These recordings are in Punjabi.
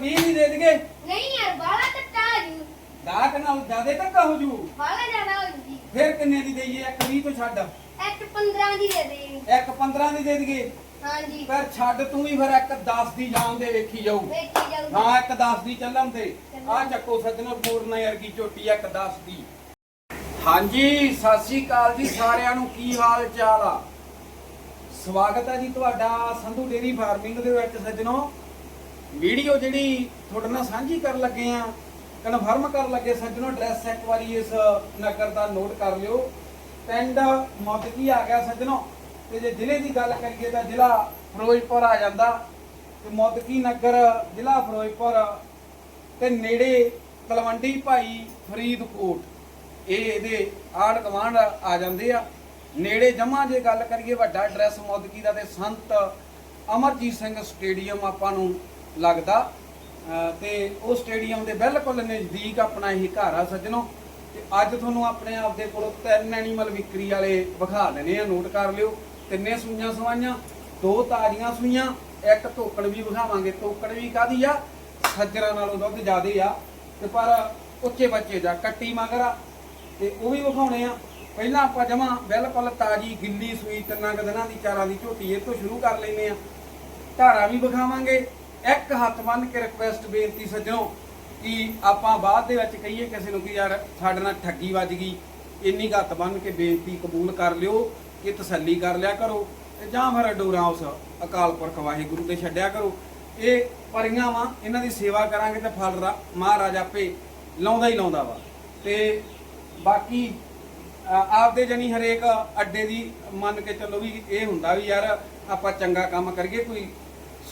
20 ਦੀ ਦੇ ਦਈਏ। ਨਹੀਂ ਯਾਰ ਬਾਲਾ ਟੱਟਾ ਜੂ। ਗਾਹਕ ਨਾਲ ਜ਼ਿਆਦੇ ਧੱਕਾ ਹੋ ਜੂ। ਬਾਲਾ ਜ਼ਿਆਦਾ ਹੋ ਜੂਗੀ ਫਿਰ ਕਿੰਨੇ ਦੀ ਦਈਏ? ਇੱਕ 20 ਤੋਂ ਛੱਡ। ਇੱਕ 15 ਦੀ ਦੇ ਦੇ। ਇੱਕ 15 ਦੀ ਦੇ ਦਈਏ। ਹਾਂਜੀ। ਫਿਰ ਛੱਡ ਤੂੰ ਵੀ ਫਿਰ ਇੱਕ 10 ਦੀ ਜਾਣ ਦੇ ਵੇਖੀ ਜਾਊ। ਵੇਖੀ ਹਾਂ ਇੱਕ 10 ਦੀ ਚੱਲਣ ਤੇ ਆ ਚੱਕੋ ਸੱਜਣੋ ਪੂਰਨ ਯਰਗੀ ਝੋਟੀ ਆ ਇੱਕ 10 ਦੀ। ਹਾਂਜੀ ਸਤਿ ਸ੍ਰੀ ਅਕਾਲ ਜੀ ਸਾਰਿਆਂ ਨੂੰ। ਕੀ ਹਾਲ ਚਾਲ ਆ? ਸਵਾਗਤ ਹੈ ਜੀ ਤੁਹਾਡਾ ਸੰਧੂ ਡੇਰੀ ਫਾਰਮਿੰਗ ਦੇ ਵਿੱਚ ਸੱਜਣੋ। ਵੀਡੀਓ ਜਿਹੜੀ ਤੁਹਾਡੇ ਨਾਲ ਸਾਂਝੀ ਕਰਨ ਲੱਗੇ ਆ ਕਨਫਰਮ ਕਰਨ ਲੱਗੇ, ਸੱਜਣੋ ਐਡਰੈਸ ਇੱਕ ਵਾਰੀ ਇਸ ਨਗਰ ਦਾ ਨੋਟ ਕਰ ਲਿਓ। ਪਿੰਡ ਮੌਦਕੀ ਆ ਗਿਆ ਸੱਜਣੋ, ਤੇ ਜੇ ਜ਼ਿਲ੍ਹੇ ਦੀ ਗੱਲ ਕਰੀਏ ਤਾਂ ਜ਼ਿਲ੍ਹਾ ਫਿਰੋਜ਼ਪੁਰ ਆ ਜਾਂਦਾ। ਤੇ ਮੌਦਕੀ ਨਗਰ, ਜ਼ਿਲ੍ਹਾ ਫਿਰੋਜ਼ਪੁਰ ਤੇ ਨੇੜੇ ਤਲਵੰਡੀ ਭਾਈ ਫਰੀਦਕੋਟ, ਇਹ ਇਹਦੇ ਆੜ ਕਮਾਂਡ ਆ ਜਾਂਦੇ ਆ। ਨੇੜੇ ਜਮਾ ਜੇ ਗੱਲ ਕਰੀਏ, ਵੱਡਾ ਐਡਰੈਸ ਮੌਦਕੀ ਦਾ ਤੇ ਸੰਤ ਅਮਰਜੀਤ ਸਿੰਘ ਸਟੇਡੀਅਮ ਆਪਾਂ ਨੂੰ ਲੱਗਦਾ। ਅਹ ਤੇ ਉਹ ਸਟੇਡੀਅਮ ਦੇ ਬਿਲਕੁਲ ਨਜ਼ਦੀਕ ਆਪਣਾ ਇਹ ਘਰ ਆ ਸੱਜਣੋ। ਤੇ ਅੱਜ ਤੁਹਾਨੂੰ ਆਪਣੇ ਆਪ ਦੇ ਕੋਲੋਂ ਤਿੰਨ ਐਨੀਮਲ ਵਿਕਰੀ ਵਾਲੇ ਵਿਖਾ ਦੇਣੇ ਆ ਨੋਟ ਕਰ ਲਿਓ। ਤਿੰਨੇ ਸੂਈਆਂ ਸਵਾਈਆਂ, ਦੋ ਤਾਜ਼ੀਆਂ ਸੂਈਆਂ, ਇੱਕ ਧੋਕੜ ਵੀ ਵਿਖਾਵਾਂਗੇ। ਧੋਕੜ ਵੀ ਕਾਦੀ ਆ? ਸੱਜਰਾਂ ਨਾਲੋਂ ਦੁੱਧ ਜ਼ਿਆਦੇ ਆ। ਤੇ ਪਰ ਉੱਚੇ ਬੱਚੇ ਦਾ ਕੱਟੀ ਮਗਰ ਆ। ਤੇ ਉਹ ਵੀ ਵਿਖਾਉਣੇ ਆ। ਪਹਿਲਾਂ ਆਪਾਂ ਜਮਾ ਬਿਲਕੁਲ ਤਾਜੀ ਗਿੱਲੀ ਸੂਈ ਤਿੰਨਾਂ ਕੁ ਦੀ ਚਾਰਾਂ ਦੀ ਝੋਟੀ ਇਹ ਤੋਂ ਸ਼ੁਰੂ ਕਰ ਲੈਨੇ ਆ। ਧਾਰਾ ਵੀ ਵਿਖਾਵਾਂਗੇ। ਇੱਕ ਹੱਥ ਬੰਨ ਕੇ ਰਿਕੁਐਸਟ ਬੇਨਤੀ ਸੱਜਣੋ ਕਿ ਆਪਾਂ ਬਾਅਦ ਦੇ ਵਿੱਚ ਕਹੀਏ ਕਿਸੇ ਨੂੰ ਕਿ ਯਾਰ ਸਾਡੇ ਨਾਲ ਠੱਗੀ ਵੱਜ ਗਈ, ਇੰਨੀ ਕੁ ਹੱਥ ਬੰਨ ਕੇ ਬੇਨਤੀ ਕਬੂਲ ਕਰ ਲਿਓ, ਕਿ ਤਸੱਲੀ ਕਰ ਲਿਆ ਕਰੋ ਤੇ ਜਾਂ ਫਿਰ ਡੋਰਾ ਉਸ ਅਕਾਲ ਪੁਰਖ ਵਾਹਿਗੁਰੂ ਤੇ ਛੱਡਿਆ ਕਰੋ। ਇਹ ਪਰੀਆਂ ਵਾ, ਇਹਨਾਂ ਦੀ ਸੇਵਾ ਕਰਾਂਗੇ ਤੇ ਫਲ ਰਾ- ਮਹਾਰਾਜ ਆਪੇ ਲਾਉਂਦਾ ਹੀ ਲਾਉਂਦਾ ਵਾ। ਤੇ ਬਾਕੀ ਆਪਦੇ ਜਣੀ ਹਰੇਕ ਅੱਡੇ ਦੀ ਮੰਨ ਕੇ ਚੱਲੋ ਵੀ ਇਹ ਹੁੰਦਾ ਵੀ ਯਾਰ ਆਪਾਂ ਚੰਗਾ ਕੰਮ ਕਰੀਏ, ਕੋਈ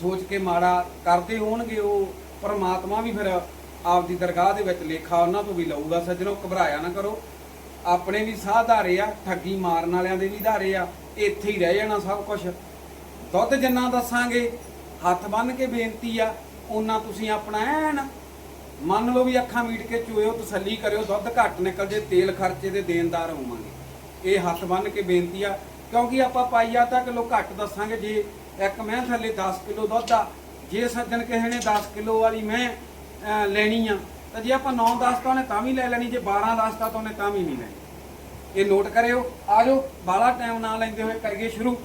ਸੋਚ ਕੇ ਮਾੜਾ ਕਰਦੇ ਹੋਣਗੇ, ਉਹ ਪਰਮਾਤਮਾ ਵੀ ਫਿਰ ਆਪਦੀ ਦਰਗਾਹ ਦੇ ਵਿੱਚ ਲੇਖਾ ਉਹਨਾਂ ਤੋਂ ਵੀ ਲਊਗਾ। ਸੱਜਣੋ, ਘਬਰਾਇਆ ਨਾ ਕਰੋ। ਆਪਣੇ ਵੀ ਸਾਹ ਧਾਰੇ ਆ, ਠੱਗੀ ਮਾਰਨ ਵਾਲਿਆਂ ਦੇ ਵੀ ਧਾਰੇ ਆ, ਇੱਥੇ ਹੀ ਰਹਿ ਜਾਣਾ ਸਭ ਕੁਝ ਦੁੱਧ ਜਿੰਨਾ ਦੱਸਾਂਗੇ, ਹੱਥ ਬੰਨ ਕੇ ਬੇਨਤੀ ਆ, ਉਹਨਾਂ ਤੁਸੀਂ ਆਪਣਾ ਐਨ ਮੰਨ ਲਓ ਵੀ ਅੱਖਾਂ ਮੀਟ ਕੇ ਚੋਇਓ ਤਸੱਲੀ ਕਰਿਓ, ਦੁੱਧ ਘੱਟ ਨਿਕਲ ਜੇ, ਤੇਲ ਖਰਚੇ ਦੇ ਦੇਣਦਾਰ ਹੋਵਾਂਗੇ। ਇਹ ਹੱਥ ਬੰਨ ਕੇ ਬੇਨਤੀ ਆ, ਕਿਉਂਕਿ ਆਪਾਂ ਪਾਈਆ ਤਾਂ ਕਿਲੋ ਘੱਟ ਦੱਸਾਂਗੇ, ਜੇ ਇੱਕ ਮੈਂ ਥੱਲੇ 10 ਕਿਲੋ ਦੁੱਧ ਆ। ਜੇ ਸੱਜਣ ਕਿਸੇ ਨੇ 10 ਕਿਲੋ ਵਾਲੀ ਮੈਂ ਲੈਣੀ ਆ, ਤਾਂ ਜੇ ਆਪਾਂ 9 10 ਤਾਂ ਉਹਨੇ ਤਾਂ ਵੀ ਲੈ ਲੈਣੀ, ਜੇ 12 10 ਤਾਂ ਉਹਨੇ ਤਾਂ ਵੀ ਨਹੀਂ ਲੈਣੀ। ਇਹ ਨੋਟ ਕਰਿਓ, ਆ ਜਾਓ ਬਾਲਾ ਟਾਈਮ ਨਾ ਲੈਂਦੇ ਹੋਏ ਕਰੀਏ ਸ਼ੁਰੂ।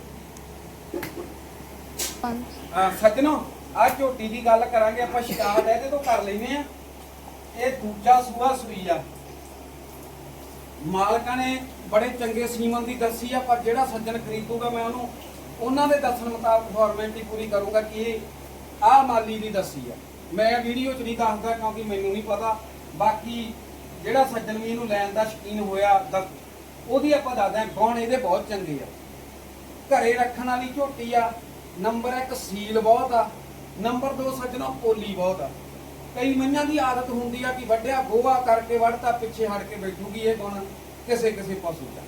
ਸੱਜਣੋ ਆ ਝੋਟੀ ਦੀ ਗੱਲ ਕਰਾਂਗੇ, ਆਪਾਂ ਸ਼ਿਕਾਇਤ ਇਹਦੇ ਤੋਂ ਕਰ ਲੈਨੇ ਆ। ਇਹ ਦੂਜਾ ਸੂਆ ਸੂਈ ਆ। ਮਾਲਕਾਂ ਨੇ ਬੜੇ ਚੰਗੇ ਸੀਮਨ ਦੀ ਦੱਸੀ ਆ, ਪਰ ਜਿਹੜਾ ਸੱਜਣ ਖਰੀਦੂਗਾ, ਮੈਂ ਉਹਨੂੰ ਉਹਨਾਂ ਦੇ ਦੱਸਣ ਮੁਤਾਬਕ ਫਾਰਮੈਲਿਟੀ ਪੂਰੀ ਕਰੂੰਗਾ ਕਿ ਇਹ ਆਹ ਮਾਲੀ ਦੀ ਦੱਸੀ ਆ। ਮੈਂ ਵੀਡੀਓ 'ਚ ਨਹੀਂ ਦੱਸਦਾ ਕਿਉਂਕਿ ਮੈਨੂੰ ਨਹੀਂ ਪਤਾ। ਬਾਕੀ ਜਿਹੜਾ ਸੱਜਣ ਵੀ ਇਹਨੂੰ ਲੈਣ ਦਾ ਸ਼ਕੀਨ ਹੋਇਆ ਦੱਸ- ਉਹਦੀ ਆਪਾਂ ਦੱਸਦਾ ਹਾਂ ਇਹਦੇ ਬਹੁਤ ਚੰਗੇ ਆ। ਘਰੇ ਰੱਖਣ ਵਾਲੀ ਝੋਟੀ ਆ ਨੰਬਰ 1 ਸੀਲ ਬਹੁਤ ਆ ਨੰਬਰ 2 ਸੱਜਣੋ ਪੋਲੀ ਬਹੁਤ ਆ। ਕਈ ਮਈਆਂ ਦੀ ਆਦਤ ਹੁੰਦੀ ਆ ਕਿ ਵੱਡਿਆ ਗੋਹਾ ਕਰਕੇ ਵੜਤਾ ਪਿੱਛੇ ਹਟ ਕੇ ਬੈਠੂਗੀ ਇਹ ਗੁਣ ਕਿਸੇ ਕਿਸੇ ਪਸ਼ੂ ਦਾ।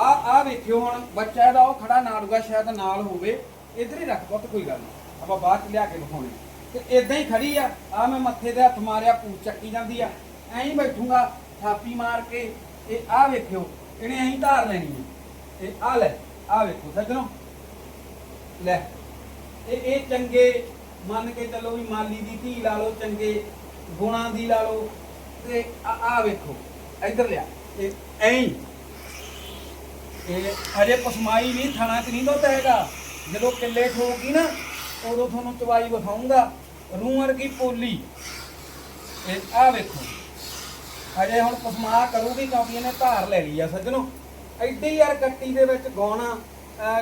ਆ ਆ ਵੇਖਿਓ ਹੁਣ, ਬੱਚਾ ਇਹਦਾ ਉਹ ਖੜਾ ਨਾਲੂਗਾ ਸ਼ਾਇਦ ਨਾਲ ਹੋਵੇ। ਇਧਰ ਹੀ ਰੱਖ ਪੁੱਤ, ਕੋਈ ਗੱਲ ਨਹੀਂ। ਆਪਾਂ ਬਾਅਦ ਚ ਲਿਆ ਕੇ ਦਿਖਾਉਣੇ ਤੇ ਇਦਾਂ ਹੀ ਖੜੀ ਆ। ਆ ਮੈਂ ਮੱਥੇ ਤੇ ਹੱਥ ਮਾਰਿਆ, ਪੂਛ ਚੱਕੀ ਜਾਂਦੀ ਆ। ਐਂ ਬੈਠੂਗਾ, ਥਾਪੀ ਮਾਰ ਕੇ। ਇਹ ਆ ਵੇਖਿਓ, ਇਹਨੇ ਐਂ ਧਾਰ ਲੈਣੀ ਹੈ ਇਹ ਆ ਲੈ, ਆ ਵੇਖੋ, ਸੱਜਣੋ। ਲੈ। ਇਹ ਇਹ ਚੰਗੇ, ਮੰਨ ਕੇ ਚੱਲੋ ਵੀ ਮਾਲੀ ਦੀ ਧੀ ਲਾ ਲਓ, ਚੰਗੇ ਗੁਣਾਂ ਦੀ ਲਾ ਲਓ। ਤੇ ਆ ਆ ਵੇਖੋ, ਇੱਧਰ ਲਿਆ। ਇਹ ਐਂ। ਇਹ ਹਜੇ ਪਸਮਾਈ ਨਹੀਂ ਥਾਣਾ ਚ ਨਹੀਂ ਦੁੱਧ ਹੈਗਾ? ਜਦੋਂ ਕਿੱਲੇ ਠੋਕੀ ਨਾ, ਉਦੋਂ ਤੁਹਾਨੂੰ ਚਵਾਈ ਵਿਖਾਉਂਗਾ ਰੂਹ ਵਰਗੀ ਪੋਲੀ। ਇਹ ਆ ਵੇਖੋ। ਹਜੇ ਹੁਣ ਪਸਮਾ ਕਰੂਗੀ ਕਿਉਂਕਿ ਇਹਨੇ ਧਾਰ ਲੈ ਲਈ ਆ ਸੱਜਣੋ। ਐਡੀ ਯਾਰ ਕੱਟੀ ਦੇ ਵਿੱਚ ਗਾਉਣਾ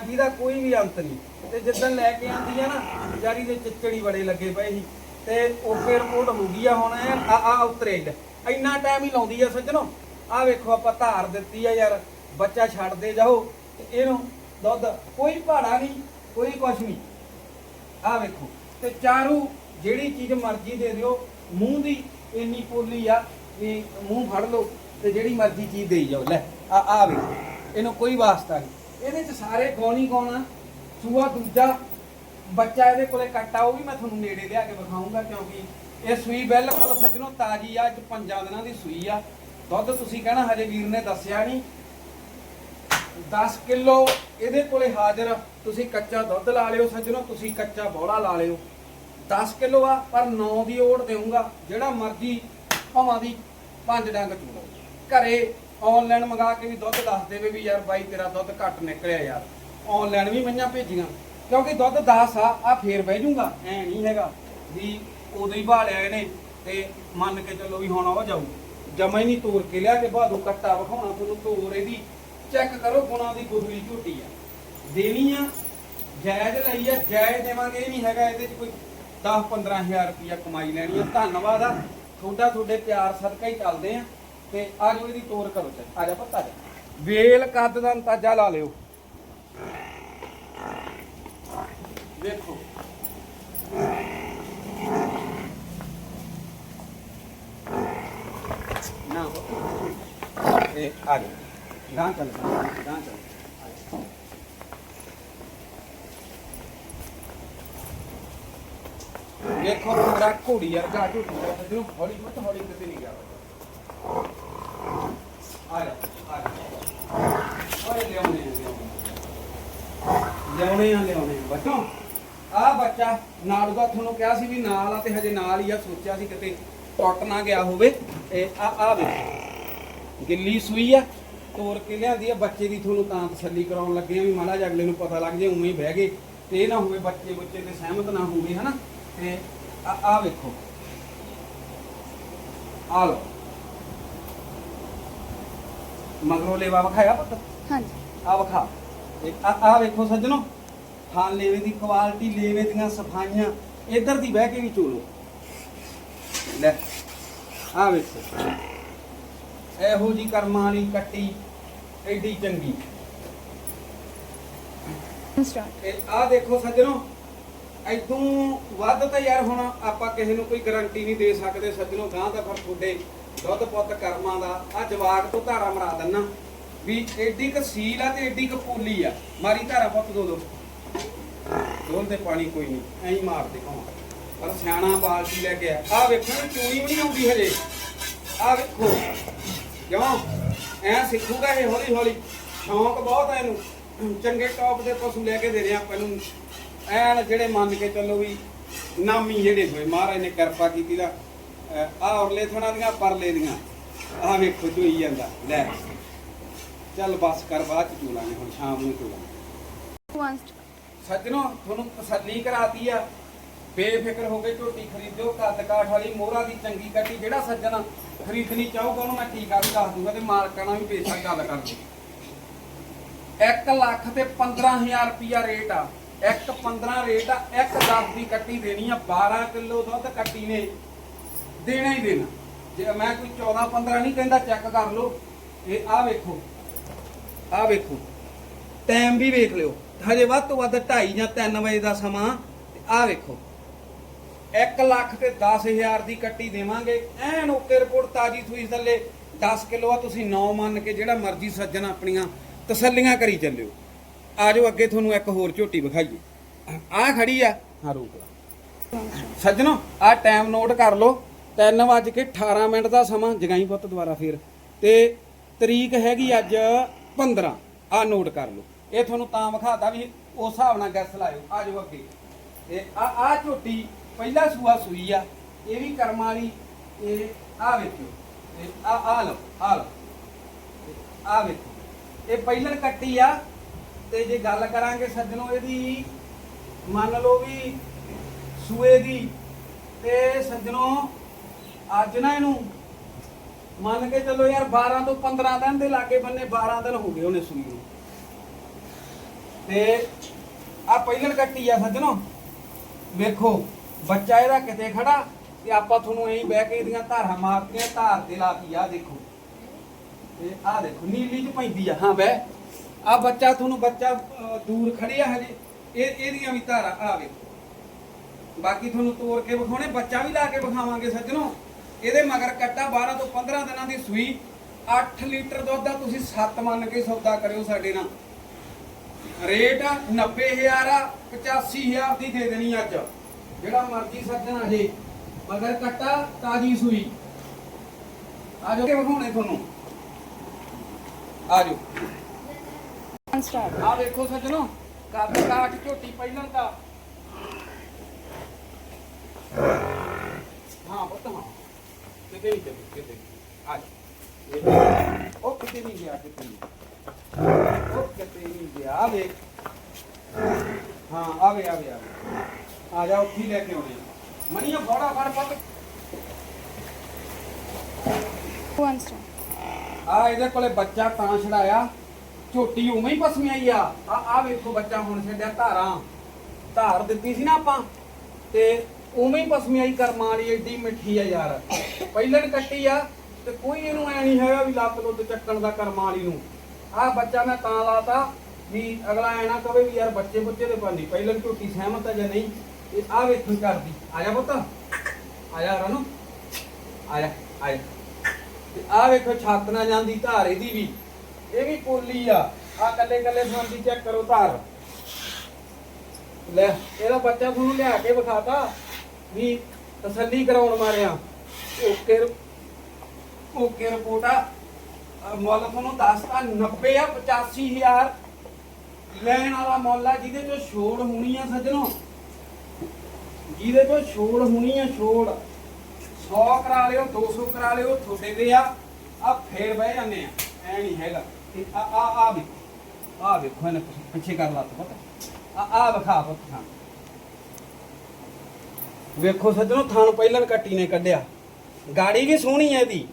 ਜਿਹਦਾ ਕੋਈ ਵੀ ਅੰਤ ਨਹੀਂ। ਤੇ ਜਿੱਦਣ ਲੈ ਕੇ ਆਂਦੀ ਆ ਨਾ ਜਾਰੀ ਦੇ ਚਿੱਚੜੀ ਬੜੇ ਲੱਗੇ ਪਏ ਸੀ। ਤੇ ਓਕੇ ਰਿਪੋਰਟ ਹੋ ਗਈ ਆ ਹੁਣ ਇਹ ਆ ਆ ਉਤਰੇ ਇੰਨਾ ਟਾਈਮ ਹੀ ਲਾਉਂਦੀ ਆ ਸੱਜਣੋ। ਆ ਵੇਖੋ ਆਪਾਂ ਧਾਰ ਦਿੱਤੀ ਆ ਯਾਰ, ਬੱਚਾ ਛੱਡਦੇ ਜਾਓ ਤੇ ਇਹਨੂੰ ਦੁੱਧ, ਕੋਈ ਭਾੜਾ ਨਹੀਂ, ਕੋਈ ਕੁਛ ਨਹੀਂ। ਆ ਵੇਖੋ, ਤੇ ਚਾਰੂ ਜਿਹੜੀ ਚੀਜ਼ ਮਰਜ਼ੀ ਦੇ ਦਿਓ, ਮੂੰਹ ਦੀ ਇੰਨੀ ਪੋਲੀ ਆ ਵੀ ਮੂੰਹ ਫੜ ਲਓ ਤੇ ਜਿਹੜੀ ਮਰਜ਼ੀ ਚੀਜ਼ ਦੇਈ ਜਾਓ। ਲੈ, ਆ ਆ ਵੇਖੋ, ਇਹਨੂੰ ਕੋਈ ਵਾਸਤਾ ਨਹੀਂ। ਇਹਦੇ ਚ ਸਾਰੇ ਗੌਣੀ ਗੌਣਾ ਸੂਆ ਦੂਜਾ, ਬੱਚਾ ਇਹਦੇ ਕੋਲੇ ਕੱਟਾ ਉਹ ਵੀ ਮੈਂ ਤੁਹਾਨੂੰ ਨੇੜੇ ਲਿਆ ਕੇ ਵਿਖਾਉਂਗਾ ਕਿਉਂਕਿ ਇਹ ਸੂਈ ਬਿਲਕੁਲ ਸੱਜਣੋ ਤਾਜੀ ਆ, ਅੱਜ ਪੰਜਾਂ ਦਿਨਾਂ ਦੀ ਸੂਈ ਆ। ਦੁੱਧ ਤੁਸੀਂ ਕਹਿਣਾ ਹਜੇ ਵੀਰ ਨੇ ਦੱਸਿਆ ਨਹੀਂ। 10 ਕਿਲੋ ਇਹਦੇ ਕੋਲੇ ਹਾਜ਼ਰ, ਤੁਸੀਂ ਕੱਚਾ ਦੁੱਧ ਲਾ ਲਿਓ ਸੱਜਣੋ, ਤੁਸੀਂ ਕੱਚਾ ਬੋਲਾ ਲਾ ਲਿਓ। 10 ਕਿਲੋ ਆ, ਪਰ 9 ਦੀ ਓੜ ਦੇਊਂਗਾ, ਜਿਹੜਾ ਮਰਜ਼ੀ ਭਾਵਾਂ ਦੀ ਪੰਜ ਡੰਗ ਚੂਲੋ ਘਰੇ ਆਨਲਾਈਨ ਮੰਗਾ ਕੇ ਵੀ ਦੁੱਧ ਦੱਸ ਦੇਵੇ ਵੀ ਯਾਰ ਬਾਈ, ਤੇਰਾ ਦੁੱਧ ਘੱਟ ਨਿਕਲਿਆ ਯਾਰ। ਆਨਲਾਈਨ ਵੀ ਮਈਆਂ ਭੇਜੀਆਂ, ਕਿਉਂਕਿ ਦੁੱਧ 10 ਆ ਆ ਫੇਰ ਬਹਿ ਜਾਊਗਾ। ਐ ਨਹੀਂ ਹੈਗਾ ਵੀ ਉਦੋਂ ਹੀ ਭਾਲਿਆ ਇਹਨੇ ਤੇ ਮੰਨ ਕੇ ਚੱਲੋ ਵੀ ਹੁਣ ਉਹ ਜਾਊ। ਜਮਾ ਹੀ ਨਹੀਂ ਤੋੜ ਕੇ ਲਿਆ ਕੇ ਬਾਦੂ ਕੱਟਾ ਵਿਖਾਉਣਾ, ਤੁਹਾਨੂੰ ਤੋੜ ਇਹਦੀ ਚੈੱਕ ਕਰੋ, ਗੁਣਾ ਦੀ ਗੁਦਲੀ ਝੋਟੀ ਆ। ਦੇਣੀ ਆ, ਜਾਇਜ਼ ਲਈ ਆ, ਜਾਇਜ਼ ਦੇਵਾਂਗੇ, ਇਹ ਨਹੀਂ ਹੈਗਾ ਇਹਦੇ ਚ ਕੋਈ 10 15000 ਰੁਪਇਆ ਕਮਾਈ ਲੈਣੀ ਆ। ਧੰਨਵਾਦ ਆ, ਤੁਹਾਡਾ ਤੁਹਾਡੇ ਪਿਆਰ ਸਦਕਾ ਹੀ ਚੱਲਦੇ ਆ ਤੇ ਆਜੋ ਇਹਦੀ ਤੋਰ ਕਰੋ ਤੇ ਆ ਜਾ ਪੱਤਾ ਜਾ। ਵੇਲ, ਕੱਦ ਦਾ ਅੰਦਾਜ਼ਾ ਲਾ ਲਿਓ। ਵੇਖੋ। ਨਾ। ਇਹ ਆ ਜਾ ਗਾਂ ਚੱਲ ਗਾਂ ਚੱਲ ਵੇਖੋ ਪੂਰਾ ਘੋੜੀ ਵਰਗਾ ਝੂਟੀ ਦਾ ਜਦੋਂ ਹੌਲੀ ਮਤ ਹੌਲੀ ਕਿਤੇ ਨਹੀਂ ਗਿਆ। ਆ ਜਾ ਆ ਜਾ। ਓਏ ਲਿਆਉਣੇ ਆ, ਲਿਆਉਣੇ ਆ ਲਿਆਉਣੇ ਆ। ਬੱਚੋ ਆ ਬੱਚਾ ਨਾਲ ਦਾ ਤੁਹਾਨੂੰ ਕਿਹਾ ਸੀ ਵੀ ਨਾਲ ਆ ਤੇ ਹਜੇ ਨਾਲ ਹੀ ਆ ਸੋਚਿਆ ਸੀ ਕਿਤੇ ਟੁੱਟ ਨਾ ਗਿਆ ਹੋਵੇ। ਇਹ ਆ ਆ ਵੇ ਗਿੱਲੀ ਸੂਈ ਆ ਤੋੜ ਕੇ ਲਿਆਂਦੀ ਆ ਬੱਚੇ ਦੀ ਤੁਹਾਨੂੰ ਤਾਂ ਤਸੱਲੀ ਕਰਾਉਣ ਲੱਗੇ ਆ ਵੀ ਮਾੜਾ ਜਿਹਾ ਅਗਲੇ ਨੂੰ ਪਤਾ ਲੱਗ ਜੇ ਉਵੇਂ ਹੀ ਬਹਿ ਗਏ। ਤੇ ਇਹ ਨਾ ਹੋਵੇ ਬੱਚੇ ਬੱਚੇ ਤੇ ਸਹਿਮਤ ਨਾ ਹੋਵੇ ਹਨਾ? ਤੇ ਆ ਆ ਵੇਖੋ। ਆ ਲੋ ਮਗਰੋਂ ਲੇਵਾ ਵਿਖਾਇਆ ਪੁੱਤ? ਹਾਂਜੀ। ਆ ਵਿਖਾ। ਆ ਆ ਵੇਖੋ ਸੱਜਣੋ। ਥਾਂ ਲੇਵੇ ਦੀ ਕੁਆਲਿਟੀ ਲੇਵੇ ਦੀਆਂ ਸਫਾਈਆਂ ਇੱਧਰ ਦੀ ਬਹਿ ਕੇ ਵੀ ਚੋਲੋ ਲੈ। ਆ ਵੇਖੋ। ਇਹੋ ਜੀ ਕਰਮਾਂ ਵਾਲੀ ਕੱਟੀ ਐਡੀ ਚੰਗੀ। ਸਟਾਰਟ ਆ ਦੇਖੋ ਸੱਜਣੋ ਐਦੋਂ ਵੱਧ ਤਾਂ ਯਾਰ ਹੁਣ ਆਪਾਂ ਕਿਸੇ ਨੂੰ ਕੋਈ ਗਾਰੰਟੀ ਨਹੀਂ ਦੇ ਸਕਦੇ ਸੱਜਣੋ ਗਾਂ ਦਾ ਫਿਰ ਤੁਹਾਡੇ ਦੁੱਧ ਪੁੱਤ ਕਰਮਾਂ ਦਾ ਆ ਜਵਾਕ ਤੋਂ ਧਾਰਾ ਮਰਾ ਦਿੰਨਾ। ਵੀ ਐਡੀ ਕ ਸੀਲ ਆ ਤੇ ਐਡੀ ਕ ਪੋਲੀ ਆ। ਮਾਰੀ ਧਾਰਾ ਪੁੱਤ ਦੋ ਦੋ। ਦੋਲ ਤੇ ਪਾਣੀ ਕੋਈ ਨਹੀਂ ਐਂ ਹੀ ਮਾਰਦੇ ਕੌਣ ਪਰ ਸਿਆਣਾ ਬਾਲਟੀ ਲੈ ਕੇ ਆ। ਆ ਵੇਖੋ ਇਹ ਚੂਣੀ ਵੀ ਨਹੀਂ ਆਉਂਦੀ ਹਜੇ। ਆ ਵੇਖੋ। ਕਿਉਂ ਐ ਸਿੱਖੂਗਾ ਇਹ ਹੌਲੀ ਹੌਲੀ ਸ਼ੌਂਕ ਬਹੁਤ ਹੈ ਇਹਨੂੰ। ਚੰਗੇ ਟੌਪ ਦੇ ਪਸ਼ੂ ਲੈ ਕੇ ਦੇ ਰਹੇ ਆਪਾਂ ਇਹਨੂੰ। ਐਨ ਜਿਹੜੇ ਮੰਨ ਕੇ ਚੱਲੋ ਵੀ ਨਾਮੀ ਜਿਹੜੇ ਹੋਏ ਮਹਾਰਾਜ ਨੇ ਕਿਰਪਾ ਕੀਤੀ ਦਾ। ਆ ਔਰਲੇ ਥਣਾ ਦੀਆਂ ਪਰਲੇ ਦੀਆਂ। ਆ ਵੇਖੋ ਚੋਈ ਜਾਂਦਾ। ਲੈ। ਚੱਲ ਬਸ ਕਰ ਬਾਅਦ ਚ ਚੂਲਾਂਗੇ ਹੁਣ ਸ਼ਾਮ ਨੂੰ ਚੂਲਾਂਗੇ। ਵਨ ਸੱਜਣੋ ਤੁਹਾਨੂੰ ਤਸੱਲੀ ਕਰਾਤੀ ਆ। ਬੇਫਿਕਰ ਹੋ ਕੇ ਝੋਟੀ ਖਰੀਦਿਓ ਕੱਦ ਕਾਠ ਵਾਲੀ, ਮੋਹਰਾ ਦੀ ਚੰਗੀ ਕੱਟੀ, ਜਿਹੜਾ ਸੱਜਣ ਖਰੀਦਣੀ ਚਾਹੂਗਾ, ਉਹਨੂੰ ਮੈਂ ਠੀਕ ਵੀ ਦੱਸ ਦੂੰਗਾ ਤੇ ਮਾਲਕਾਂ ਨਾਲ ਵੀ ਬੇਸ਼ੱਕ ਗੱਲ ਕਰ ਲਓ 1 ਲੱਖ ਤੇ 15000 ਰੁਪਿਆ ਰੇਟ ਆ। 1 15 ਰੇਟ ਆ 1 10 ਦੀ ਕੱਟੀ ਦੇਣੀ ਆ 12 ਕਿਲੋ ਦੁੱਧ ਕੱਟੀ ਨੇ, ਦੇਣਾ ਹੀ ਦੇਣਾ। ਜੇ ਮੈਂ ਕੋਈ 14 15 ਨਹੀਂ ਕਹਿੰਦਾ ਚੈੱਕ ਕਰ ਲਓ। ਇਹ ਆ ਵੇਖੋ ਆ ਵੇਖੋ। ਟਾਈਮ ਵੀ ਵੇਖ ਲਿਓ। ਹਜੇ ਵੱਧ ਤੋਂ ਵੱਧ 2:30 ਜਾਂ 3 ਵਜੇ ਦਾ ਸਮਾਂ, ਤੇ ਆਹ ਵੇਖੋ। 1 ਲੱਖ ਤੇ 10000 ਦੀ ਕੱਟੀ ਦੇਵਾਂਗੇ। ਐਨ ਓਕੇ ਰਿਪੋਰਟ ਤਾਜੀ ਸੂਈ ਥੱਲੇ। 10 ਕਿਲੋ ਆ ਤੁਸੀਂ 9 ਮੰਨ ਕੇ ਜਿਹੜਾ ਮਰਜ਼ੀ ਸੱਜਣ ਆਪਣੀਆਂ ਤਸੱਲੀਆਂ ਕਰੀ ਚੱਲਿਓ ਆਜੋ ਅੱਗੇ ਤੁਹਾਨੂੰ ਇੱਕ ਹੋਰ ਝੋਟੀ ਵਿਖਾਈਏ। ਆਹ ਖੜੀ ਆ। ਹਾਂ ਰੋਕ ਲਾ। ਸੱਜਣੋ ਆਹ ਟਾਈਮ ਨੋਟ ਕਰ ਲਓ। 3 ਵੱਜ ਕੇ 18 ਮਿੰਟ ਦਾ ਸਮਾਂ। ਜਗਾਈ ਪੁੱਤ ਦੁਬਾਰਾ ਫੇਰ। ਤੇ ਤਰੀਕ ਹੈਗੀ ਅੱਜ 15 ਆਹ ਨੋਟ ਕਰ ਲਓ। ਇਹ ਤੁਹਾਨੂੰ ਤਾਂ ਵਿਖਾਤਾ ਵੀ ਉਸ ਹਿਸਾਬ ਨਾਲ ਗੈਸ ਲਾਇਓ। ਆਜੋ ਅੱਗੇ। ਤੇ ਆ ਆ ਝੋਟੀ ਪਹਿਲਾ ਸੂਆ ਸੂਈ ਆ, ਇਹ ਵੀ ਕਰਮਾਂ ਵਾਲੀ, ਇਹ ਆ ਵੇਖੋ ਤੇ ਆ ਆ ਲਓ ਆ ਲਓ ਤੇ ਆ ਵੇਖੋ ਇਹ ਪਹਿਲਣ ਕੱਟੀ ਆ, ਤੇ ਜੇ ਗੱਲ ਕਰਾਂਗੇ ਸੱਜਣੋ ਇਹਦੀ, ਮੰਨ ਲਓ ਵੀ ਸੂਏ ਦੀ, ਤੇ ਸੱਜਣੋ ਅੱਜ ਨਾ ਇਹਨੂੰ ਮੰਨ ਕੇ ਚੱਲੋ ਯਾਰ 12 ਤੋਂ 15 ਦਿਨ ਦੇ ਲਾਗੇ ਬੰਨੇ 12 ਦਿਨ ਹੋ ਗਏ ਉਹਨੇ ਸੂਈ ਨੂੰ। ਤੇ ਆ ਪਹਿਲਣ ਕੱਟੀ ਆ ਸੱਜਣੋ, ਵੇਖੋ। ਬੱਚਾ ਇਹਦਾ ਕਿਤੇ ਖੜਾ ਤੇ ਆਪਾਂ ਤੁਹਾਨੂੰ ਐਂ ਬਹਿ ਕੇ ਇਹਦੀਆਂ ਧਾਰਾਂ ਮਾਰਤੀਆਂ ਧਾਰ ਤੇ ਲਾਤੀ ਆ ਦੇਖੋ। ਤੇ ਆ ਦੇਖੋ ਨੀਲੀ ਚ ਪੈਂਦੀ ਆ। ਹਾਂ ਬਹਿ। ਆ ਬੱਚਾ ਤੁਹਾਨੂੰ ਬੱਚਾ ਅਹ, ਦੂਰ ਖੜਿਆ ਹਜੇ। ਇਹ ਇਹਦੀਆਂ ਵੀ ਧਾਰਾਂ ਆ ਵੇਖੋ। ਬਾਕੀ ਤੁਹਾਨੂੰ ਤੋੜ ਕੇ ਵਿਖਾਉਣੇ ਬੱਚਾ ਵੀ ਲਾ ਕੇ ਵਿਖਾਵਾਂਗੇ ਸੱਜਣੋ। ਇਹਦੇ ਮਗਰ ਕੱਟਾ 12 ਤੋਂ 15 ਦਿਨਾਂ ਦੀ ਸੂਈ। 8 ਲੀਟਰ ਦੁੱਧ ਦਾ ਤੁਸੀਂ 7 ਮੰਨ ਕੇ ਸੌਦਾ ਕਰਿਓ ਸਾਡੇ ਨਾਲ। ਰੇਟ ਆ 90000 ਆ 85000 ਦੀ ਦੇ ਦੇਣੀ ਅੱਜ। ਜਿਹੜਾ ਮਰਜ਼ੀ ਸੱਜਣ ਜੇ ਮਗਰ ਕੱਟਾ ਤਾਜੀ ਸੂਈ। ਆਜੋ ਕੇ ਵਿਖਾਉਣੇ ਤੁਹਾਨੂੰ। ਆਜੋ ਸਟਾਰਟ ਆ ਵੇਖੋ ਸੱਜਣੋ ਕੱਦ ਕਾਠ ਝੋਟੀ ਪਹਿਲਾਂ ਦਾ ਹਾਂ, ਪੁੱਤ ਕਿਤੇ ਨਹੀਂ ਚੱਲੀ, ਕਿਤੇ ਆ ਉਹ ਕਿਤੇ ਨਹੀਂ ਗਿਆ, ਕਿਤੇ ਨਹੀਂ। ਉਹ ਕਿਤੇ ਨਹੀਂ ਗਿਆ ਵੇਖ। ਹਾਂ ਆਵੇ ਆਵੇ ਆਵੇ ਆ ਜਾ ਉੱਥੇ ਲੈ ਕੇ ਆਉਣੇ ਆ। ਮਣੀਆ ਫੜਾ ਫੜ ਪੁੱਤ। One star. ਆ ਇਹਦੇ ਕੋਲੇ ਬੱਚਾ ਤਾਂ ਛੜਾਇਆ ਝੋਟੀ ਉਵੇਂ ਹੀ ਪਸਮੀ ਆਈ ਆ। ਆ ਆ ਵੇਖੋ ਬੱਚਾ ਹੁਣ ਛੱਡਿਆ ਧਾਰਾਂ। ਧਾਰ ਦਿੱਤੀ ਸੀ ਨਾ ਆਪਾਂ। ਤੇ ਉਵੇਂ ਹੀ ਪਸਮੀ ਆਈ ਕਰਮਾਂ ਵਾਲੀ ਏਡੀ ਮਿੱਠੀ ਆ ਯਾਰ। ਪਹਿਲਣ ਕੱਟੀ ਆ ਤੇ ਕੋਈ ਇਹਨੂੰ ਐ ਨਹੀਂ ਹੈਗਾ ਵੀ ਲੱਤ ਦੁੱਧ ਚੱਕਣ ਦਾ ਕਰਮਾਂ ਵਾਲੀ ਨੂੰ। ਆ ਬੱਚਾ ਮੈਂ ਤਾਂ ਲਾਤਾ ਵੀ ਅਗਲਾ ਐ ਨਾ ਕਵੇ ਵੀ ਯਾਰ ਬੱਚੇ ਬੱਚੇ ਦੇ ਪਾਣੀ ਪਹਿਲਣ ਝੋਟੀ ਸਹਿਮਤ ਆ ਜਾਂ ਨਹੀਂ? ਇਹ ਆ ਵੇਖੋ ਕਰਦੀ ਆ ਜਾ ਪੁੱਤ। ਆ ਜਾ ਰਨੂ। ਆ ਜਾ ਆ ਜਾ। ਤੇ ਆ ਵੇਖੋ ਛੱਤ ਨਾ ਜਾਂਦੀ, ਧਾਰ ਇਹਦੀ ਵੀ। ਇਹ ਵੀ ਪੋਲੀ ਆ। ਆ ਕੱਲੇ ਕੱਲੇ ਸੰਦੀ ਚੈੱਕ ਕਰੋ ਧਾਰ। ਲੈ, ਇਹਦਾ ਬੱਚਾ ਤੁਹਾਨੂੰ ਲਿਆ ਕੇ ਵਿਖਾਤਾ ਵੀ ਤਸੱਲੀ ਕਰਾਉਣ ਮਾਰਿਆ। ਓਕੇ ਓਕੇ ਰਿਪੋਰਟ ਆ। ਮੁੱਲ ਤੁਹਾਨੂੰ ਦੱਸਤਾ 90 ਆ 85000 ਲੈਣ ਵਾਲਾ ਮੁੱਲ ਆ ਜਿਹਦੇ ਚੋਂ ਛੋੜ ਹੋਣੀ ਆ ਸੱਜਣੋ। ਜਿਹਦੇ ਚੋਂ ਛੋੜ ਹੋਣੀ ਆ, ਛੋੜ। 100 ਕਰਾ ਲਿਓ 200 ਕਰਾ ਲਿਓ, ਤੁਹਾਡੇ ਦੇ ਆ। ਆ ਫੇਰ ਬਹਿ ਜਾਂਦੇ ਆ। ਐ ਨਹੀਂ ਹੈਗਾ। ਤੇ ਆ ਆ ਆ ਵੀ ਆ ਵੇਖੋ, ਇਹਨੇ ਪਿੱਛੇ- ਕਰ ਲਾ ਤਾ ਪਤਾ। ਆ ਆ ਵਿਖਾ ਪੁੱਤ ਥਾਂ ਵੇਖੋ ਸੱਜਣੋ ਥਾਂ ਪਹਿਲਾਂ ਕੱਟੀ ਨੇ ਕੱਢਿਆ। ਗਾੜੀ ਵੀ ਸੋਹਣੀ ਐ ਇਹਦੀ।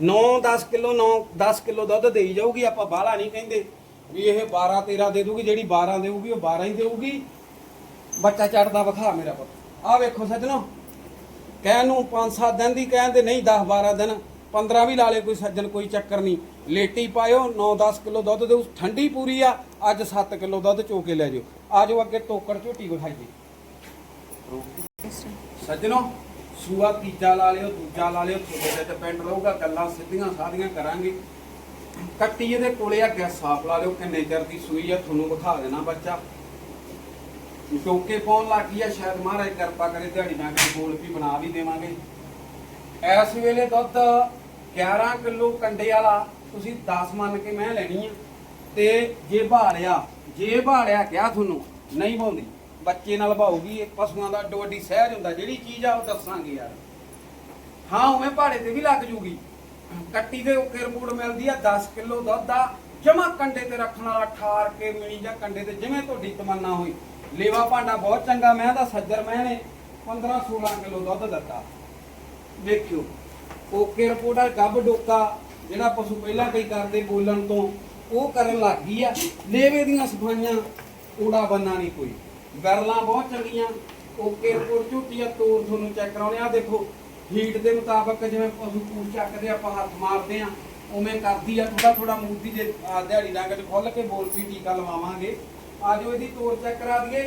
9-10 ਕਿਲੋ 9-10 ਕਿਲੋ ਦੁੱਧ ਦੇਈ ਜਾਊਗੀ, ਆਪਾਂ ਬਾਹਲਾ ਨਹੀਂ ਕਹਿੰਦੇ। ਵੀ ਇਹ 12-13 ਦੇ ਦੂਗੀ ਜਿਹੜੀ 12 ਦੇਊਗੀ, ਉਹ 12 ਹੀ ਦੇਊਗੀ। ਬੱਚਾ ਚੜਦਾ ਵਿਖਾ ਮੇਰਾ ਪੁੱਤ। ਆ ਵੇਖੋ ਸੱਜਣੋ, ਕਹਿਣ ਨੂੰ 5-7 ਦਿਨ ਦੀ ਕਹਿੰਦੇ ਨਹੀਂ 10-12 ਦਿਨ 15 ਵੀ ਲਾ ਲੇ ਕੋਈ ਸੱਜਣ, ਕੋਈ ਚੱਕਰ ਨਹੀਂ। ਲੇਟੀ ਪਾਇਓ 9-10 ਕਿਲੋ ਦੁੱਧ ਦੇ ਠੰਡੀ ਪੂਰੀ ਆ, ਅੱਜ 7 ਕਿਲੋ ਦੁੱਧ ਚੋ ਕੇ ਲੈ ਜਾਓ ਆਜੋ ਅੱਗੇ ਟੋਕਰ ਝੋਟੀ ਵਿਖਾਈਏ। ਸੱਜਣੋ, ਸੂਆ ਤੀਜਾ ਲਾ ਲਿਓ, ਦੂਜਾ ਲਾ ਲਿਓ, ਤੁਹਾਡੇ ਤੇ ਡਿਪੈਂਡ ਰਹੂਗਾ, ਗੱਲਾਂ ਸਿੱਧੀਆਂ ਸਾਧੀਆਂ ਕਰਾਂਗੇ। ਕੱਟੀ ਇਹਦੇ ਕੋਲੇ ਆ, ਗੈਸ ਸਾਫ਼ ਲਾ ਲਿਓ, ਕਿੰਨੇ ਚਿਰ ਦੀ ਸੂਈ ਆ, ਤੁਹਾਨੂੰ ਵਿਖਾ ਦੇਣਾ ਬੱਚਾ। ਟੋਕੇ ਪਾਉਣ ਲੱਗੀ ਆ? ਸ਼ਾਇਦ ਮਹਾਰਾਜ ਕਿਰਪਾ ਕਰੇ, ਦਿਹਾੜੀ ਨਾਲ ਕੋਈ ਗੋਲ ਵੀ ਬਣਾ ਵੀ ਦੇਵਾਂਗੇ। ਇਸ ਵੇਲੇ ਦੁੱਧ 11 ਕਿਲੋ ਕੰਡੇ ਵਾਲਾ, ਤੁਸੀਂ 10 ਮੰਨ ਕੇ ਮੈਂ ਲੈਣੀ ਆ। ਤੇ ਜੇ ਭਾਲਿਆ ਜੇ ਭਾਲਿਆ ਕਿਹਾ ਤੁਹਾਨੂੰ, ਨਹੀਂ ਪਾਉਂਦੀ ਬੱਚੇ ਨਾਲ ਭਾਊਗੀ ਇਹ ਪਸ਼ੂਆਂ ਦਾ ਅੱਡੋ ਅੱਡੀ ਸਹਿਜ ਹੁੰਦਾ, ਜਿਹੜੀ ਚੀਜ਼ ਆ ਉਹ ਦੱਸਾਂਗੇ ਯਾਰ। ਹਾਂ, ਉਵੇਂ ਭਾੜੇ ਤੇ ਵੀ ਲੱਗ ਜੂਗੀ। ਕੱਟੀ ਦੇ ਓਕੇ ਰਿਪੋਰਟ ਮਿਲਦੀ ਆ 10 ਕਿਲੋ ਦੁੱਧ ਆ, ਜਮਾ ਕੰਡੇ ਤੇ ਰੱਖਣ ਵਾਲਾ ਠਾਰ ਕੇ ਮਿਲੀ ਜਾਂ ਕੰਡੇ ਤੇ, ਜਿਵੇਂ ਤੁਹਾਡੀ ਤਮੰਨਾ ਹੋਈ। ਲੇਵਾ ਭਾਂਡਾ ਬਹੁਤ ਚੰਗਾ, ਮੈਂ ਦਾ ਸੱਜਰ, ਮੈਂ ਨੇ 15 16 ਕਿਲੋ ਦੁੱਧ ਦਿੱਤਾ। ਵੇਖਿਓ, ਓਕੇ ਰਿਪੋਰਟ ਆ ਗੱਬ ਡੋਕਾ, ਜਿਹੜਾ ਪਸ਼ੂ ਪਹਿਲਾਂ ਕਈ ਕਰਦੇ ਬੋਲਣ ਤੋਂ, ਉਹ ਕਰਨ ਲੱਗ ਗਈ ਆ। ਲੇਵੇ ਦੀਆਂ ਸਫਾਈਆਂ ਊੜਾ ਬੰਨਾ ਨਹੀਂ ਕੋਈ। ਬਰਲਾਂ ਬਹੁਤ ਚੰਗੀਆਂ, ਓਕੇ ਰਿਪੋਰਟ ਝੂਟੀ ਆ ਤੋਰ ਤੁਹਾਨੂੰ ਚੈੱਕ ਕਰਾਉਣੇ ਆ। ਦੇਖੋ ਹੀਟ ਦੇ ਮੁਤਾਬਕ ਜਿਵੇਂ ਪਸ਼ੂ ਪੂਛ ਚੱਕਦੇ ਆਪਾਂ ਹੱਥ ਮਾਰਦੇ ਆ, ਉਵੇਂ ਕਰਦੀ ਆ। ਥੋੜਾ ਥੋੜਾ ਮੂਰਤੀ ਦੇ ਦਿਹਾੜੀ ਡੰਗ ਚ ਖੁੱਲ ਕੇ ਬੋਲ ਪੀ ਟੀਕਾ ਲਵਾਵਾਂਗੇ। ਆਜੋ ਇਹਦੀ ਤੋਰ ਚੈੱਕ ਕਰਾ ਦਈਏ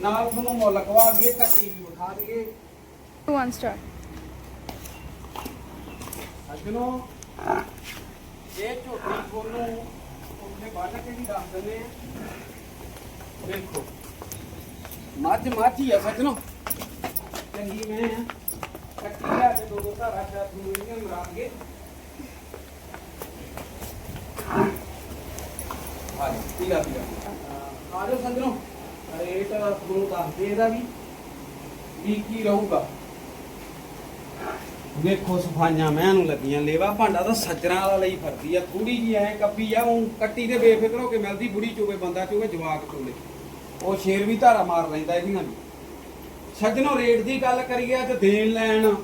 ਨਾਲ ਤੁਹਾਨੂੰ ਮੁੱਲ ਕਵਾ ਦਈਏ ਕੱਟੀ ਵੀ ਵਿਖਾ ਦਈਏ। One star. ਸੱਜਣੋ ਇਹ ਝੋਟੀ ਤੁਹਾਨੂੰ ਉੱਥੇ ਬੰਨ ਕੇ ਵੀ ਦੱਸ ਦਿੰਦੇ ਆ। ਦੇਖੋ ਮੱਝ ਮੱਝ ਹੀ ਆ ਸੱਜਣੋ। ਚੰਗੀ ਮੈਂ ਆ। ਕੱਟੀ ਲਿਆ ਤੇ ਦੋ ਦੋ ਧਾਰਾ ਚਾਰ ਤੁਹਾਨੂੰ ਮਰਾ ਕੇ ਆ ਜੀ ਪੀਲਾ ਪੀਲਾ। ਆ ਜਾਓ ਸੱਜਣੋ ਰੇਟ ਤੁਹਾਨੂੰ ਦੱਸ ਇਹਦਾ ਵੀ ਵੀ ਕੀ ਰਹੂਗਾ। ਵੇਖੋ ਸਫਾਈਆਂ ਮੈਂ ਨੂੰ ਲੱਗੀਆਂ, ਲੇਵਾ ਭਾਂਡਾ ਤਾਂ ਸੱਜਰਾਂ ਵਾਲਾ ਲਈ ਫਰਦੀ ਆ। ਥੋੜੀ ਜੀ ਐ ਕੱਪੀ ਆ, ਉਹ ਕੱਟੀ ਦੇ ਬੇਫਿਕਰ ਹੋ ਕੇ ਮਿਲਦੀ, ਬੁੜੀ ਚੋਵੇ, ਬੰਦਾ ਚੋਵੇ, ਜਵਾਕ ਚੋਲੇ ਉਹ ਸ਼ੇਰ ਵੀ ਧਾਰਾ ਮਾਰ ਲੈਂਦਾ ਇਹਦੀਆਂ ਵੀ। ਸੱਜਣੋ, ਰੇਟ ਦੀ ਗੱਲ ਕਰੀਏ ਤੇ ਦੇਣ ਲੈਣ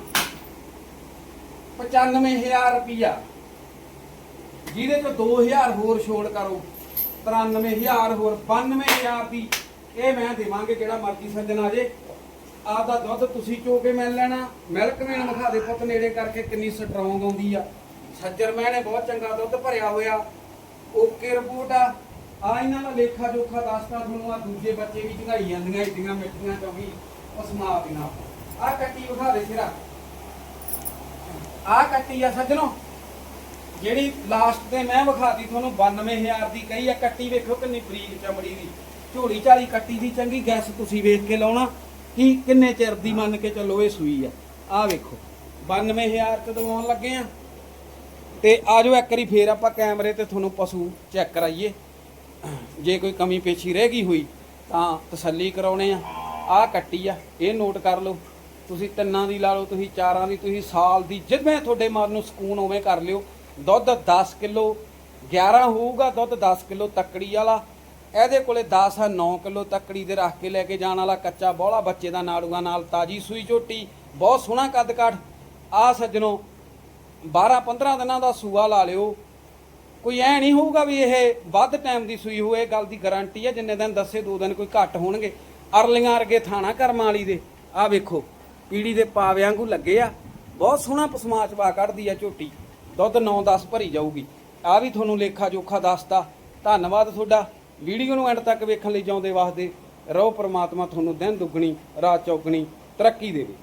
95000 ਰੁਪਿਆ ਜਿਹਦੇ ਤੋਂ 2000 ਹੋਰ ਛੋੜ ਕਰੋ। 93000 ਹੋਰ 92000 ਦੀ। ਇਹ ਮੈਂ ਦੇਵਾਂਗੇ ਜਿਹੜਾ ਮਰਜ਼ੀ ਸੱਜਣ ਆ ਜੇ। ਆਪਦਾ ਦੁੱਧ ਤੁਸੀਂ ਚੋ ਕੇ ਮਿਲ ਲੈਣਾ। ਮਿਲਕ ਮੈਨ ਵਿਖਾ ਦੇ ਪੁੱਤ ਨੇੜੇ ਕਰਕੇ ਕਿੰਨੀ ਸਟਰੋਂਗ ਆਉਂਦੀ ਆ। ਸੱਜਰ ਮੈਂ ਨੇ ਬਹੁਤ ਚੰਗਾ ਦੁੱਧ ਭਰਿਆ ਹੋਇਆ। ਓਕੇ ਰਿਪੋਰਟ ਆ। ਆ ਇਹਨਾਂ ਦਾ ਲੇਖਾ ਜੋਖਾ ਦੱਸਦਾ ਤੁਹਾਨੂੰ। ਆ ਦੂਜੇ ਬੱਚੇ ਵੀ ਝੰਗਾਈ ਜਾਂਦੀਆਂ ਏਡੀਆਂ ਮਿੱਠੀਆਂ ਚੌਵੀ ਉਸ ਮਾਂ ਬਿਨਾ ਆ ਕੱਟੀ ਵਿਖਾ ਦੇ ਸਿਰਾ। ਆ ਕੱਟੀ ਆ ਸੱਜਣੋ। ਜਿਹੜੀ ਲਾਸਟ ਤੇ ਮੈਂ ਵਿਖਾਤੀ ਤੁਹਾਨੂੰ 92000 ਦੀ ਕਹੀ ਆ, ਕੱਟੀ ਵੇਖੋ ਕਿੰਨੀ ਬਰੀਕ ਚਮੜੀ ਦੀ। ਝੋਲੀ ਝਾਲੀ ਕੱਟੀ ਦੀ, ਚੰਗੀ ਗੈਸ ਤੁਸੀਂ ਵੇਖ ਕੇ ਲਾਉਣਾ ਕਿ ਕਿੰਨੇ ਚਿਰ ਦੀ ਮੰਨ ਕੇ ਚੱਲੋ ਇਹ ਸੂਈ ਆ। ਆ ਵੇਖੋ 92000 ਤੇ ਦਵਾਉਣ ਲੱਗੇ ਆ? ਤੇ ਆਜੋ ਇੱਕ ਵਾਰੀ ਫੇਰ ਆਪਾਂ ਕੈਮਰੇ ਤੇ ਤੁਹਾਨੂੰ ਪਸ਼ੂ ਚੈੱਕ ਕਰਾਈਏ। ਜੇ ਕੋਈ ਕਮੀ ਪੇਸ਼ੀ ਰਹਿ ਗਈ ਹੋਈ, ਤਾਂ ਤਸੱਲੀ ਕਰਾਉਣੇ ਆ। ਆ ਕੱਟੀ ਆ, ਇਹ ਨੋਟ ਕਰ ਲਓ। ਤੁਸੀਂ ਤਿੰਨਾਂ ਦੀ ਲਾ ਲਓ, ਤੁਸੀਂ ਚਾਰਾਂ ਦੀ, ਤੁਸੀਂ ਸਾਲ ਦੀ, ਜਿਵੇਂ ਤੁਹਾਡੇ ਮਨ ਨੂੰ ਸਕੂਨ ਉਵੇਂ ਕਰ ਲਿਓ। ਦੁੱਧ 10 ਕਿਲੋ 11 ਹੋਊਗਾ, ਦੁੱਧ 10 ਕਿਲੋ ਤੱਕੜੀ ਵਾਲਾ। ਇਹਦੇ ਕੋਲੇ 10 ਆ 9 ਕਿਲੋ ਤੱਕੜੀ ਦੇ ਰੱਖ ਕੇ ਲੈ ਕੇ ਜਾਣ ਵਾਲਾ ਕੱਚਾ ਬੋਲਾ ਬੱਚੇ ਦਾ ਨਾੜੂਆਂ ਨਾਲ ਤਾਜੀ ਸੂਈ ਝੋਟੀ, ਬਹੁਤ ਸੋਹਣਾ ਕੱਦ ਕਾਠ ਆ ਸੱਜਣੋ 12 15 ਦਿਨਾਂ ਦਾ ਸੂਆ ਲਾ ਲਿਓ। ਕੋਈ ਐ ਨਹੀਂ ਹੋਊਗਾ ਵੀ ਇਹ ਵੱਧ ਟਾਈਮ ਦੀ ਸੂਈ ਹੋਏ ਗੱਲ ਦੀ ਗਾਰੰਟੀ ਹੈ ਜਿੰਨੇ ਦਿਨ ਦੱਸੇ ਦੋ ਦਿਨ ਕੋਈ ਘੱਟ ਹੋਣਗੇ। ਅਰਲੀਆਂ ਅਰਗੇ ਥਾਣਾ ਕਰਮਾਂ ਵਾਲੀ ਦੇ। ਆ ਵੇਖੋ, ਪੀੜੀ ਦੇ ਪਾਵਿਆਂ ਵਾਂਗੂ ਲੱਗੇ ਆ। ਬਹੁਤ ਸੋਹਣਾ ਪਸਮਾਚ ਪਸਮਾਚਵਾ ਕੱਢਦੀ ਆ ਝੋਟੀ। ਦੁੱਧ 9-10 ਭਰੀ ਜਾਊਗੀ। ਆ ਵੀ ਤੁਹਾਨੂੰ ਲੇਖਾ ਜੋਖਾ ਦੱਸਦਾ ਧੰਨਵਾਦ ਤੁਹਾਡਾ। ਵੀਡੀਓ ਨੂੰ ਐਂਡ ਤੱਕ ਵੇਖਣ ਲਈ ਜਾਉਂਦੇ ਵਾਸਤੇ ਰਹੋ ਪ੍ਰਮਾਤਮਾ ਤੁਹਾਨੂੰ ਦਿਨ ਦੁੱਗਣੀ, ਰਾਤ ਚੌਗਣੀ ਤਰੱਕੀ ਦੇਵੇ।